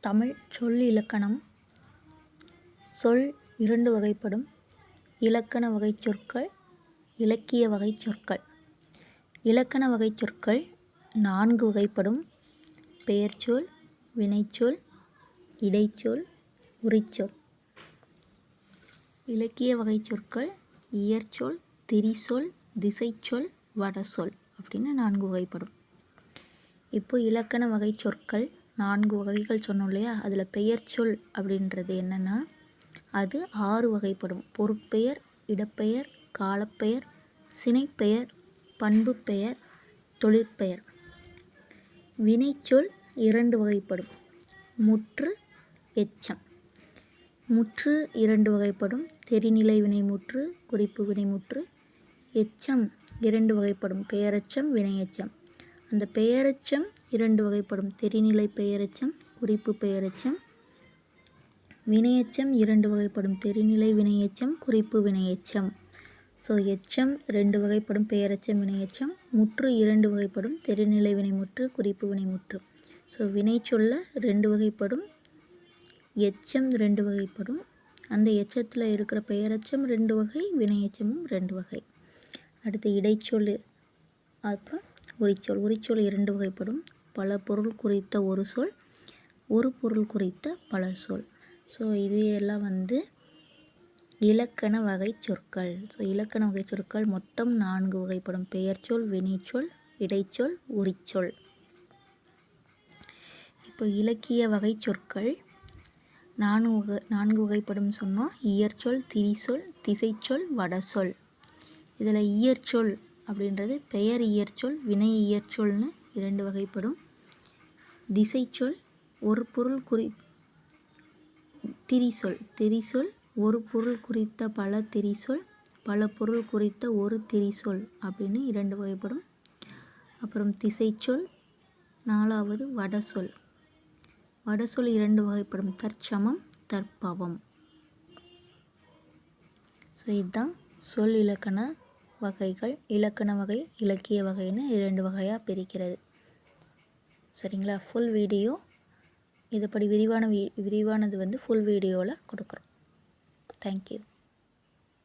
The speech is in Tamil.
தமிழ் சொல் இலக்கணம். சொல் இரண்டு வகைப்படும். இலக்கண வகைச் சொற்கள் இலக்கிய வகைச் சொற்கள். இலக்கண வகைச் சொற்கள் நான்கு வகைப்படும். பெயர்ச்சொல் வினைச்சொல் இடைச்சொல் உரிச்சொல். இலக்கிய வகைச் சொற்கள் இயற்சொல் திரிசொல் திசைச்சொல் வடசொல் அப்படின்னு நான்கு வகைப்படும். இப்போ இலக்கண வகை சொற்கள் நான்கு வகைகள் சொன்னோம் இல்லையா அதில் பெயர்ச்சொல் அப்படின்றது என்னென்னா அது ஆறு வகைப்படும். பொருட்பெயர் இடப்பெயர் காலப்பெயர் சினைப்பெயர் பண்பு பெயர் தொழிற்பெயர் வினைச்சொல் இரண்டு வகைப்படும். முற்று எச்சம். முற்று இரண்டு வகைப்படும். தெரிநிலை வினைமுற்று குறிப்பு வினைமுற்று எச்சம் இரண்டு வகைப்படும். பெயரெச்சம் வினையெச்சம். அந்த பெயரெச்சம் இரண்டு வகைப்படும். தெரிநிலை பெயரெச்சம் குறிப்பு பெயரெச்சம். வினையச்சம் இரண்டு வகைப்படும். தெரிநிலை வினையச்சம் குறிப்பு வினையச்சம். ஸோ எச்சம் ரெண்டு வகைப்படும். பெயரெச்சம் வினையச்சம். முற்று இரண்டு வகைப்படும். தெரிநிலை வினைமுற்று குறிப்பு வினைமுற்று. ஸோ வினை சொல்ல ரெண்டு வகைப்படும். எச்சம் ரெண்டு வகைப்படும். அந்த எச்சத்தில் இருக்கிற பெயரச்சம் ரெண்டு வகை வினையச்சமும் ரெண்டு வகை. அடுத்து இடைச்சொல் அப்புறம் உரிச்சொல். உரிச்சொல் இரண்டு வகைப்படும். பல பொருள் குறித்த ஒரு சொல் ஒரு பொருள் குறித்த பல சொல். ஸோ இது எல்லாம் வந்து இலக்கண வகை சொற்கள். ஸோ இலக்கண வகை சொற்கள் மொத்தம் நான்கு வகைப்படும். பெயர்ச்சொல் வினைச்சொல் இடைச்சொல் உரிச்சொல். இப்போ இலக்கிய வகை சொற்கள் நான்கு வகை நான்கு வகைப்படும் சொன்னோம் இயற்சொல் திரிசொல் திசைச்சொல் வடசொல். இதில் இயற்சொல் அப்படின்றது பெயர் இயற்சொல் வினை இயற்சொல்னு இரண்டு வகைப்படும். திசைச்சொல் ஒரு பொருள் குறி திரிசொல். திரிசொல் ஒரு பொருள் குறித்த பல திரிசொல் பல பொருள் குறித்த ஒரு திரிசொல் அப்படின்னு இரண்டு வகைப்படும். அப்புறம் திசைச்சொல் நாலாவது வடசொல். வடசொல் இரண்டு வகைப்படும். தற்சமம் தற்பவம். ஸோ இதுதான் சொல் இலக்கண வகைகள் இலக்கண வகை இலக்கிய வகைன்னு இரண்டு வகையாக பிரிக்கிறது. சரிங்களா? ஃபுல் வீடியோ இதுபடி விரிவான விரிவானது வந்து ஃபுல் வீடியோவில் கொடுக்குறோம். தேங்க்யூ